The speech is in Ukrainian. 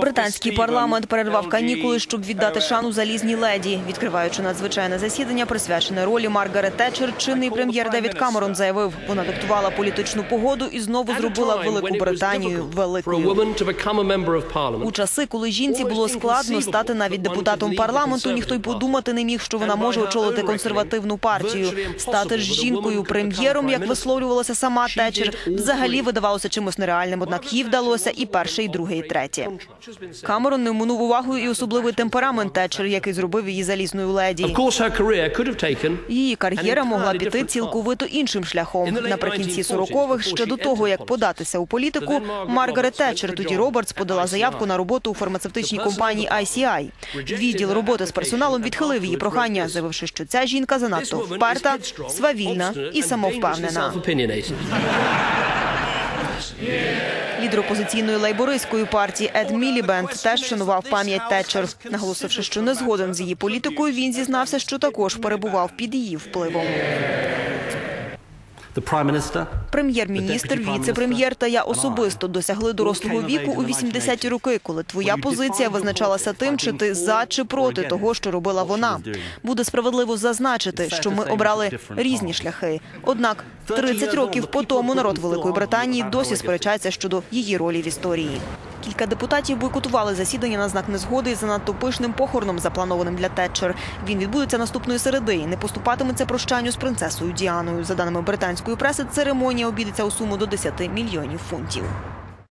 Британський парламент перервав канікули, щоб віддати шану залізній леді. Відкриваючи надзвичайне засідання, присвячене ролі Маргарет Тетчер, чинний прем'єр Девід Камерон заявив, вона диктувала політичну погоду і знову зробила Велику Британію великою. У часи, коли жінці було складно стати навіть депутатом парламенту, ніхто й подумати не міг, що вона може очолити консервативну партію. Стати ж жінкою прем'єром, як висловлювалася сама Тетчер, взагалі видавалося чимось нереальним. Однак їй вдалося і перше, і друге, і третє. Камерон не оминув увагою і особливий темперамент Тетчер, який зробив її залізною леді. Її кар'єра могла піти цілковито іншим шляхом. Наприкінці 40-х, ще до того, як податися у політику, Маргарет Тетчер, тоді Робертс, подала заявку на роботу у фармацевтичній компанії ICI. Відділ роботи з персоналом відхилив її прохання, заявивши, що ця жінка занадто вперта, свавільна і самовпевнена. Лідер опозиційної лейбористської партії Ед Мілібенд теж вшанував пам'ять Тетчер. Наголосивши, що не згоден з її політикою, він зізнався, що також перебував під її впливом. Прем'єр-міністр, віце-прем'єр та я особисто досягли дорослого віку у 80-ті роки, коли твоя позиція визначалася тим, чи ти за чи проти того, що робила вона. Буде справедливо зазначити, що ми обрали різні шляхи. Однак 30 років по тому народ Великої Британії досі сперечається щодо її ролі в історії. Кілька депутатів бойкотували засідання на знак незгоди із занадто пишним похороном, запланованим для Тетчер. Він відбудеться наступної середи і не поступатиметься прощанню з принцесою Діаною. За даними британської преси, церемонія обійдеться у суму до 10 мільйонів фунтів.